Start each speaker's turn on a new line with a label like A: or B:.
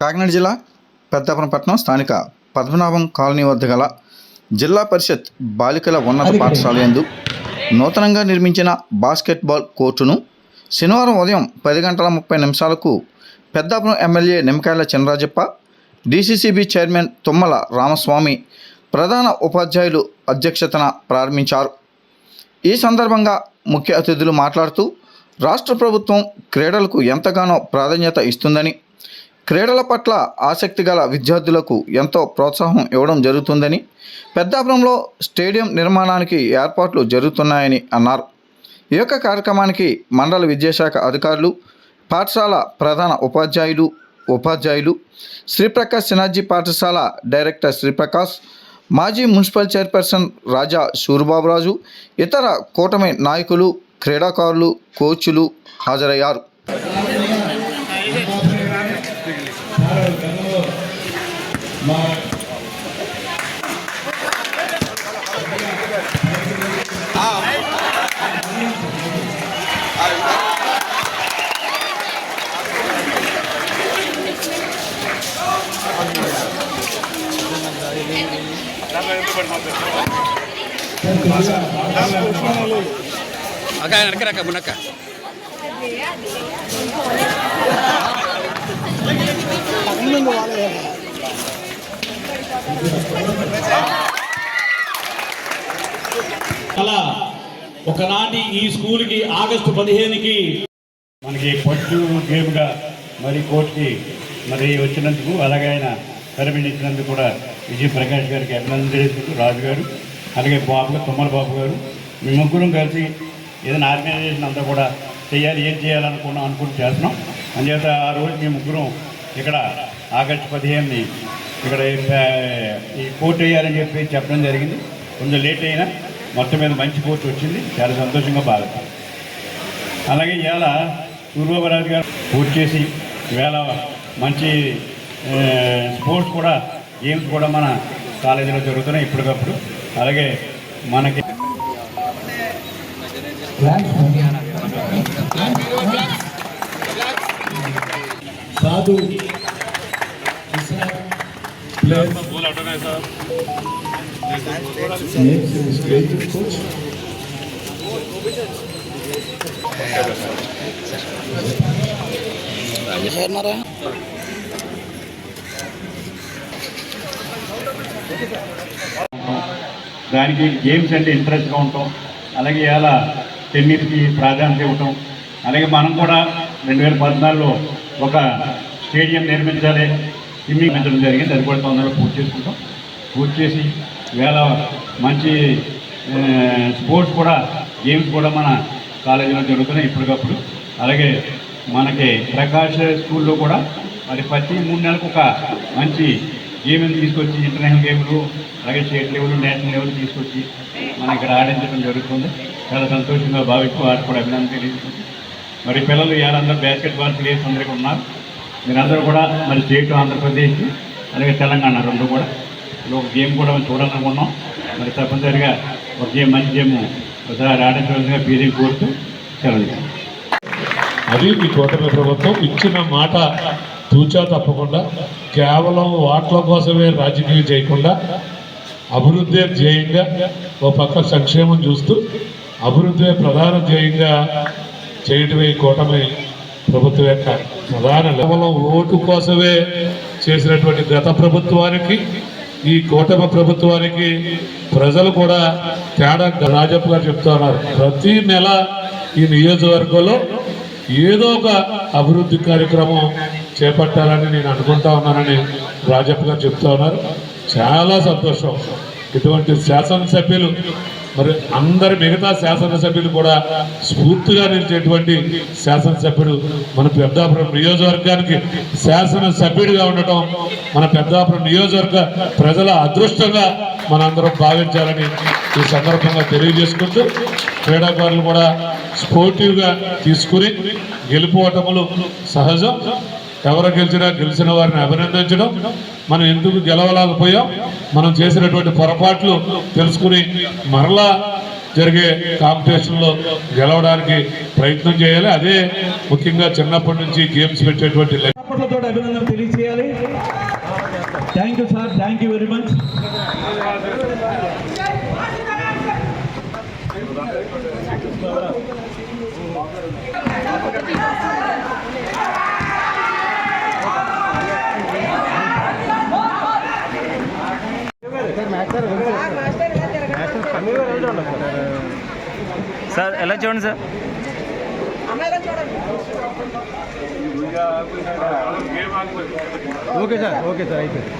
A: కాకినాడ జిల్లా పెద్దాపురంపట్నం స్థానిక పద్మనాభం కాలనీ వద్ద గల జిల్లా పరిషత్ బాలికల ఉన్నత పాఠశాల యందు నూతనంగా నిర్మించిన బాస్కెట్బాల్ కోర్టును శనివారం ఉదయం పది గంటల ముప్పై నిమిషాలకు Peddapuram MLA Nimmakayala Chinarajappa DCCB chairman Tummala Ramaswamy ప్రధాన ఉపాధ్యాయులు అధ్యక్షతన ప్రారంభించారు. ఈ సందర్భంగా ముఖ్య అతిథులు మాట్లాడుతూ రాష్ట్ర ప్రభుత్వం క్రీడలకు ఎంతగానో ప్రాధాన్యత ఇస్తుందని క్రీడల పట్ల ఆసక్తి గల విద్యార్థులకు ఎంతో ప్రోత్సాహం ఇవ్వడం జరుగుతుందని పెద్దాపురంలో స్టేడియం నిర్మాణానికి ఏర్పాట్లు జరుగుతున్నాయని అన్నారు. ఈ యొక్క కార్యక్రమానికి మండల విద్యాశాఖ అధికారులు పాఠశాల ప్రధాన ఉపాధ్యాయులు ఉపాధ్యాయులు శ్రీప్రకాష్ సినాజీ పాఠశాల డైరెక్టర్ శ్రీప్రకాష్ మాజీ మున్సిపల్ చైర్పర్సన్ రాజా సూరిబాబురాజు ఇతర కూటమి నాయకులు క్రీడాకారులు కోచ్లు హాజరయ్యారు.
B: అక్క వెనకరక్క మునక్క.
C: అలా ఒకనాటి ఈ స్కూల్కి ఆగస్టు పదిహేనుకి మనకి పట్టు గేమ్గా మరి కోర్టుకి మరి వచ్చినందుకు అలాగే ఆయన పరిమిణించినందుకు కూడా విజయ ప్రకాష్ గారికి అభినందన తెలుసుకుంటూ రాజు గారు అలాగే బాబు గారు తుమ్మల బాబు గారు మీ ముగ్గురం కలిసి ఏదైనా ఆర్గనైజేషన్ అంతా కూడా చేయాలి ఏం చేయాలనుకున్నాం అనుకుంటూ చేస్తున్నాం. అందుచేత ఆ రోజు మీ ముగ్గురం ఇక్కడ ఆగస్టు పదిహేనుని ఇక్కడ ఈ కోర్టు వేయాలని చెప్పి చెప్పడం జరిగింది. కొంచెం లేట్ అయినా మొత్తం మీద మంచి కోర్టు వచ్చింది. చాలా సంతోషంగా బాగా అలాగే ఇవాళ సూర్యబాబురాజు గారు పూర్తి చేసి ఇవాళ మంచి స్పోర్ట్స్ కూడా గేమ్స్ కూడా మన కాలేజీలో జరుగుతున్నాయి ఇప్పటికప్పుడు. అలాగే మనకి
D: సాధు. ప్లేయర్
C: దానికి గేమ్స్ అంటే ఇంట్రెస్ట్గా ఉంటాం. అలాగే ఇవాళ టెన్నిస్కి ప్రాధాన్యత ఇవ్వటం. అలాగే మనం కూడా రెండు వేల పద్నాలుగులో ఒక స్టేడియం నిర్మించాలి. స్విమ్మింగ్ పెంచడం జరిగింది. అది కూడా తొందరగా పూర్తి చేసుకుంటాం. పూర్తి చేసి ఇవాళ మంచి స్పోర్ట్స్ కూడా గేమ్స్ కూడా మన కాలేజీలో జరుగుతున్నాయి ఇప్పటికప్పుడు. అలాగే మనకి ప్రకాష్ స్కూల్లో కూడా మరి ప్రతి మూడు నెలలకు ఒక మంచి గేమ్ని తీసుకొచ్చి ఇంటర్నేషనల్ గేమ్లు అలాగే స్టేట్ లెవెల్ నేషనల్ లెవెల్ తీసుకొచ్చి మన ఇక్కడ ఆడించడం జరుగుతుంది. చాలా సంతోషంగా భావిస్తూ వారికి కూడా అభినందన తెలియజేస్తుంది మరి పిల్లలు యారందరూ బాస్కెట్ బాల్ ప్లేయర్స్ అందరికీ ఉన్నారు. మీరందరూ కూడా మరి స్టేట్ ఆంధ్రప్రదేశ్ అలాగే తెలంగాణ రెండు కూడా. ఒక గేమ్ కూడా మనం చూడాలనుకున్నాం. మరి తప్పనిసరిగా ఒక గేమ్ మంచి గేమ్ ఒకసారి ఆడించవలసిందిగా పీరింగ్ కోరుతూ సెలవు
D: అది ఈ కూటమి ప్రభుత్వం ఇచ్చిన మాట తూచా తప్పకుండా. కేవలం వాట్ల కోసమే రాజకీయం చేయకుండా అభివృద్ధి ధ్యేయంగా ఓ పక్క సంక్షేమం చూస్తూ అభివృద్ధి ప్రధాన ధ్యేయంగా చేయటమే కూటమి ప్రభుత్వం యొక్క ప్రధాన కేవలం ఓటు కోసమే చేసినటువంటి గత ప్రభుత్వానికి ఈ కూటమి ప్రభుత్వానికి ప్రజలు కూడా తేడా రాజప్ప గారు చెప్తున్నారు ప్రతి నెల ఈ నియోజకవర్గంలో ఏదో ఒక అభివృద్ధి కార్యక్రమం చేపట్టాలని నేను అనుకుంటా ఉన్నానని రాజప్ప గారు చెప్తా ఉన్నారు. చాలా సంతోషం. ఇటువంటి శాసనసభ్యులు మరి అందరి మిగతా శాసనసభ్యులు కూడా స్ఫూర్తిగా నిలిచేటువంటి శాసనసభ్యుడు మన పెద్దాపురం నియోజకవర్గానికి శాసనసభ్యుడిగా ఉండటం మన పెద్దాపురం నియోజకవర్గ ప్రజల అదృష్టంగా మనందరం భావించాలని ఈ సందర్భంగా తెలియజేసుకుంటూ క్రీడాకారులు కూడా స్పోర్టివ్గా తీసుకుని గెలుపు సహజం. ఎవరు గెలిచినా గెలిచిన వారిని అభినందించడం. మనం ఎందుకు గెలవలేకపోయాం? మనం చేసినటువంటి పొరపాట్లు తెలుసుకుని మరలా జరిగే కాంపిటీషన్లో గెలవడానికి ప్రయత్నం చేయాలి. అదే ముఖ్యంగా చిన్నప్పటి నుంచి గేమ్స్ పెట్టేటువంటి
E: అభినందన తెలియజేయాలి.
B: సార్. ఎలా చూడండి sir?
F: Okay sir okay sir అయిపోయింది.